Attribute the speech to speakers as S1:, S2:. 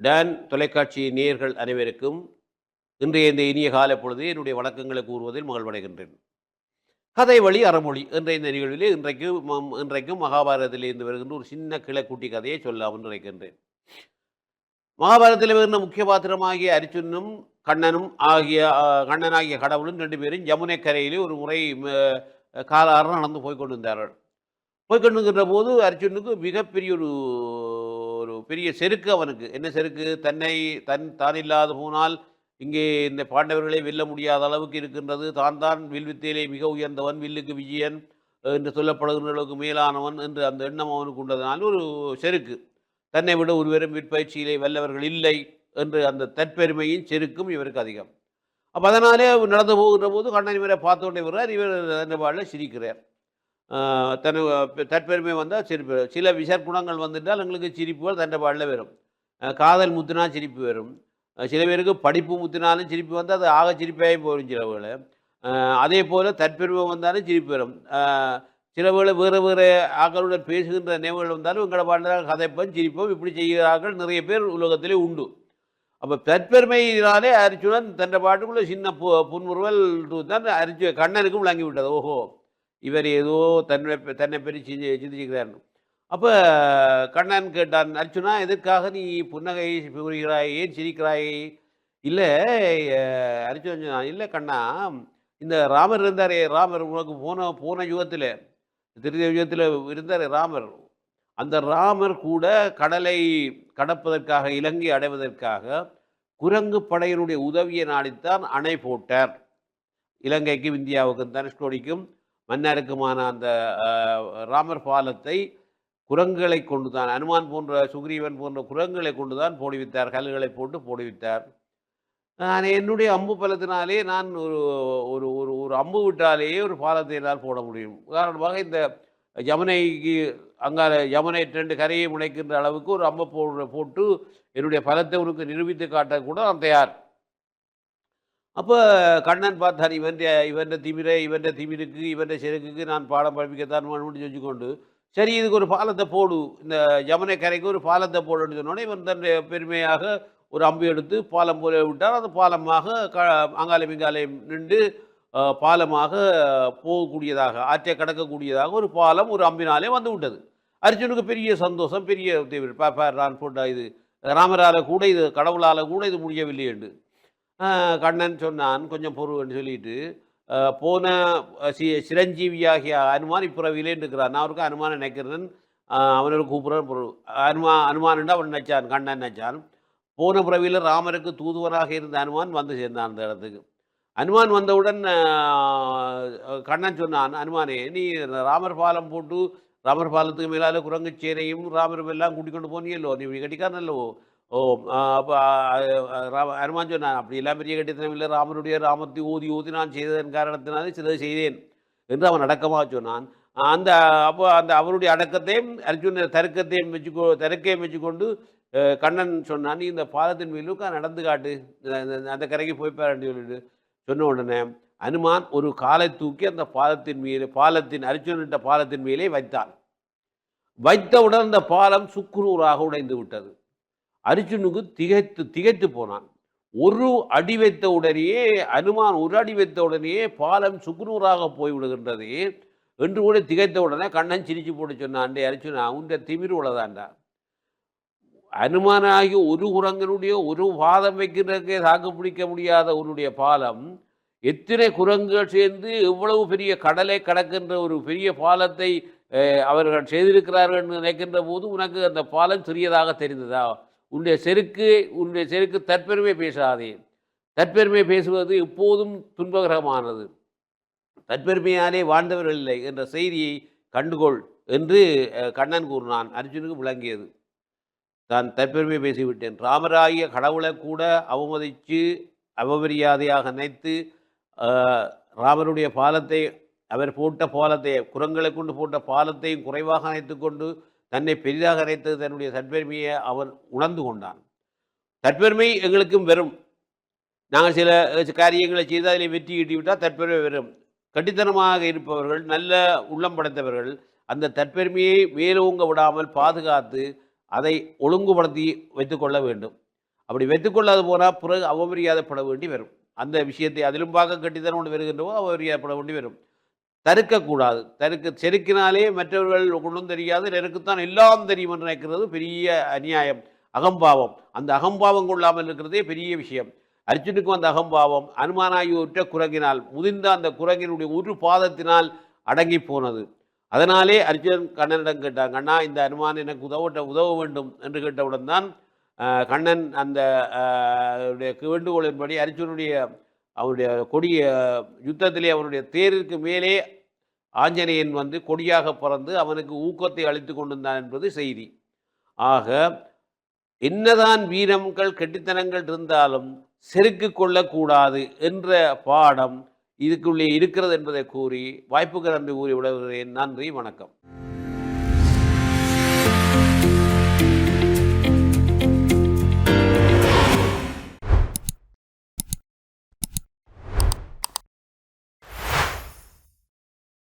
S1: Don தொலைக்காட்சி நேயர்கள் அனைவருக்கும் இன்றைய இந்த இனிய கால பொழுது என்னுடைய வணக்கங்களை கூறுவதில் மகிழ்வடைகின்றேன். கதை வழி அறமொழி என்ற இந்த நிகழ்விலே இன்றைக்கு இன்றைக்கும் மகாபாரதத்திலிருந்து வருகின்ற ஒரு சின்ன கிளைக்குட்டி கதையை சொல்லாமல் நினைக்கின்றேன். மகாபாரதத்தில் வருகின்ற முக்கிய பாத்திரமாகிய அரிச்சுனும் கண்ணனும் ஆகிய கண்ணனாகிய கடவுளும் ரெண்டு பேரும் யமுனை கரையிலே ஒரு முறை காலாரம் நடந்து போய்கொண்டிருந்தார்கள் போய்கொண்டிருக்கின்ற போது அர்ஜுனுக்கு மிகப்பெரிய ஒரு ஒரு பெரிய செருக்கு அவனுக்கு. என்ன செருக்கு? தன்னை தன் தான் இல்லாத போனால் இங்கே இந்த பாண்டவர்களை வெல்ல முடியாத அளவுக்கு இருக்கின்றது. தான் தான் வில்வித்தையிலே மிக உயர்ந்தவன் வில்லுக்கு விஜயன் என்று சொல்லப்படுகின்றவர்களுக்கு அளவுக்கு மேலானவன் என்று அந்த எண்ணம் அவனுக்கு உண்டதனால் ஒரு செருக்கு. தன்னை விட ஒருவரும் விற்பயிற்சியிலே வல்லவர்கள் இல்லை என்று அந்த தற்பெருமையின் செருக்கும் இவருக்கு அதிகம். அப்போ அதனாலே நடந்து போகின்ற போது கண்ணன் இவரை பார்த்து கொண்டே வருகிறார் இவர் அந்த பாடலில் சிரிக்கிறார். தன் தற்பெருமை வந்தால் சிரிப்பு வரும். சில விசற்குணங்கள் வந்துட்டால் எங்களுக்கு சிரிப்புகள் தண்டை பாடலில் வரும். காதல் முத்தினா சிரிப்பு வரும். சில பேருக்கு படிப்பு முத்தினாலும் சிரிப்பு வந்தால் அது ஆக சிரிப்பாகி போயிடும் சில வேளை. அதே போல் தற்பெருமை வந்தாலும் சிரிப்பு வரும். ஆஹ் சில வேளை வேறு வேறு ஆக்களுடன் பேசுகின்ற நினைவுகள் வந்தாலும் எங்களை பாடலால் கதைப்போம் சிரிப்போம். இப்படி செய்கிறார்கள் நிறைய பேர் உலகத்திலே உண்டு. அப்போ தற்பெருமையினாலே அரிச்சுடன் தண்ட பாட்டுக்குள்ளே சின்ன பு புன்முறுவல் தான் அரிச்சு கண்ணனுக்கும் விளங்கி விட்டது. ஓஹோ! இவர் ஏதோ தன்னை பெ- தன்னை பெரிய சிந்தி சிந்திச்சுக்கிறார். அப்போ கண்ணன் கேட்டான் அர்ச்சுனா எதற்காக நீ புன்னகை புரிகிறாய் ஏன் சிரிக்கிறாய்? இல்லை அர்ச்சுனா இல்லை கண்ணா இந்த ராமர் இருந்தாரே ராமர் உனக்கு போன போன யுகத்தில் திருத யுகத்தில் இருந்தார் ராமர். அந்த ராமர் கூட கடலை கடப்பதற்காக இலங்கை அடைவதற்காக குரங்கு படையினுடைய உதவியை நாடித்தான் அணை போட்டார். இலங்கைக்கும் இந்தியாவுக்கும் தனுஷ்கோடிக்கும் மன்னருக்குமான அந்த ராமர் பாலத்தை குரங்குகளை கொண்டு தான் அனுமான் போன்ற சுக்ரீவன் போன்ற குரங்குகளை கொண்டு தான் போடுவித்தார் கல்லுகளை போட்டு போடுவித்தார் நான் என்னுடைய அம்பு பலத்தினாலே நான் ஒரு ஒரு ஒரு ஒரு அம்பு விட்டாலேயே ஒரு பாலத்தை என்னால் போட முடியும். உதாரணமாக இந்த யமுனைக்கு அங்கால யமுனை ரெண்டு கரையை முளைக்கின்ற அளவுக்கு ஒரு அம்பை போடுற போட்டு என்னுடைய பலத்தை உனக்கு நிரூபித்து காட்ட கூட நான் தயார். அப்போ கண்ணன் பார்த்தார் இவன் இவன் திமிரை இவன் திமிருக்கு இவன் செருக்குக்கு நான் பாடம் படிப்பிக்கத்தான் வேணும்னு செஞ்சுக்கொண்டு சரி இதுக்கு ஒரு பாலத்தை போடு இந்த யமுனை கரைக்கு ஒரு பாலத்தை போடுன்னு சொன்னோடனே இவன் தன் பெருமையாக ஒரு அம்பு எடுத்து பாலம் போல விட்டார் அந்த பாலமாக க அங்காலயம் இங்காலயம் நின்று பாலமாக போகக்கூடியதாக ஆற்றை கடக்கக்கூடியதாக ஒரு பாலம் ஒரு அம்பினாலே வந்து விட்டது. அர்ஜுனுக்கு பெரிய சந்தோஷம் பெரிய தேவை நான் போட்ட இது ராமரால கூட இது கடவுளால் கூட இது முடியவில்லை என்று. கண்ணன் சொன்னான் கொஞ்சம் பொறுன்னு சொல்லிட்டு போன சி சிரஞ்சீவியாகிய அனுமான் இப்புறவிலே இருக்கிறான் நான் அவருக்கு அனுமான் நினைக்கிறேன். அவனோட அவனுக்கு கூப்பிட்றேன் பொருள் அனுமா அனுமான் அவன் நினைச்சான் கண்ணன் நினைச்சான். போன பிறவியில் ராமருக்கு தூதுவராக இருந்த அனுமான் வந்து சேர்ந்தான் அந்த இடத்துக்கு. அனுமான் வந்தவுடன் கண்ணன் சொன்னான் அனுமானே நீ ராமர் பாலம் போட்டு ராமர் பாலத்துக்கு மேலால குரங்குச்சேனையும் ராமரும் எல்லாம் கூட்டிக் கொண்டு போனியல்லோ? நீ இப்படி கட்டிக்காரனல்லவோ ஓ அப்போ ஹனுமான் சொன்னான் அப்படி எல்லாம் பெரிய கட்டித்தனமில்லை ராமனுடைய ராமத்தை ஊதி ஊதி நான் செய்ததன் காரணத்தினாலே சிலது செய்தேன் என்று அவன் அடக்கமாக சொன்னான். அந்த அப்போ அந்த அவருடைய அடக்கத்தையும் அர்ஜுன தருக்கத்தையும் வச்சுக்கோ தருக்கையும் வச்சுக்கொண்டு கண்ணன் சொன்னான் நீ இந்த பாலத்தின் மேலுக்கா நடந்து காட்டு அந்த கரைக்கு போய் பாருன்னு சொல்லிட்டு சொன்ன உடனே அனுமான் ஒரு காலை தூக்கி அந்த பாலத்தின் மீது பாலத்தின் அர்ஜுனிட்ட பாலத்தின் மேலே வைத்தான். வைத்தவுடன் அந்த பாலம் சுக்குநூறாக உடைந்து விட்டது. அர்ஜுனுக்கு திகைத்து திகைத்து போனான். ஒரு அடி வைத்த உடனேயே அனுமான் ஒரு அடி வைத்த உடனேயே பாலம் சுக்குநூறாக போய்விடுகின்றது. என்று கூட திகைத்த உடனே கண்ணன் சிரிச்சு போட்டு சொன்னான்டே அர்ஜுனா உண்ட திமிர் உள்ளதாண்டா அனுமானாகி ஒரு குரங்கனுடைய ஒரு பாதம் வைக்கிறதுக்கே தாக்கு பிடிக்க முடியாத உன்னுடைய பாலம் எத்தனை குரங்குகள் சேர்ந்து எவ்வளவு பெரிய கடலை கடக்கின்ற ஒரு பெரிய பாலத்தை அவர்கள் செய்திருக்கிறார்கள் என்று நினைக்கின்ற போது உனக்கு அந்த பாலம் சிறியதாக தெரிந்ததா? உன்னுடைய செருக்கு உன்னுடைய செருக்கு தற்பெருமை பேசாதே. தற்பெருமை பேசுவது எப்போதும் துன்பகரமானது. தற்பெருமையாலே வாழ்ந்தவர்கள் இல்லை என்ற செய்தியை கண்டுகொள் என்று கண்ணன் கூறினான். அர்ஜுனுக்கு விளங்கியது. தான் தற்பெருமை பேசிவிட்டேன். ராமராகிய கடவுளை கூட அவமதித்து அவமரியாதையாக நினைத்து ராமருடைய பாலத்தை அவர் போட்ட பாலத்தை குரங்களை கொண்டு போட்ட பாலத்தையும் குறைவாக நினைத்து கொண்டு தன்னை பெரிதாக நினைத்தது தன்னுடைய தற்பெருமையை அவன் உணர்ந்து கொண்டான். தற்பெருமை எங்களுக்கும் வெறும் நாங்கள் சில காரியங்களை செய்து அதில் வெற்றி ஈட்டி விட்டால் தற்பெருமை வெறும் கட்டித்தனமாக இருப்பவர்கள் நல்ல உள்ளம் படைத்தவர்கள் அந்த தற்பெருமையை மேலோங்க விடாமல் பாதுகாத்து அதை ஒழுங்குபடுத்தி வைத்துக்கொள்ள வேண்டும். அப்படி வைத்துக்கொள்ளாது போனால் பிறகு அவமரியாதைப்பட வேண்டி வரும். அந்த விஷயத்தை அதிலும் பார்க்க கட்டித்தனம் கொண்டு வருகின்றவோ அவமரியாதைப்பட வேண்டி வரும். தருக்கக்கூடாது தருக்க செருக்கினாலே மற்றவர்கள் ஒன்றும் தெரியாது. எனக்குத்தான் எல்லாம் தெரியும் என்று நினைக்கிறது பெரிய அநியாயம் அகம்பாவம். அந்த அகம்பாவம் கொள்ளாமல் இருக்கிறதே பெரிய விஷயம். அர்ஜுனுக்கும் அந்த அகம்பாவம் அனுமானாயுற்ற குரங்கினால் முதிர்ந்த அந்த குரங்கினுடைய ஒரு பாதத்தினால் அடங்கி போனது. அதனாலே அர்ஜுனன் கண்ணனிடம் கேட்டான் கண்ணா இந்த அனுமான் எனக்கு உதவட்ட உதவ வேண்டும் என்று கேட்டவுடன் தான் கண்ணன் அந்த வேண்டுகோளின்படி அர்ஜுனுடைய அவனுடைய கொடிய யுத்தத்திலே அவனுடைய தேருக்கு மேலே ஆஞ்சநேயன் வந்து கொடியாக பறந்து அவனுக்கு ஊக்கத்தை அளித்து கொண்டிருந்தான் என்பது செய்தி. ஆக என்னதான் வீரங்கள் கெட்டித்தனங்கள் இருந்தாலும் செருக்கு கொள்ளக்கூடாது என்ற பாடம் இதுக்குள்ளே இருக்கிறது என்பதை கூறி வாய்ப்புக்கு நன்றி கூறி விடுகிறேன் நன்றி வணக்கம்.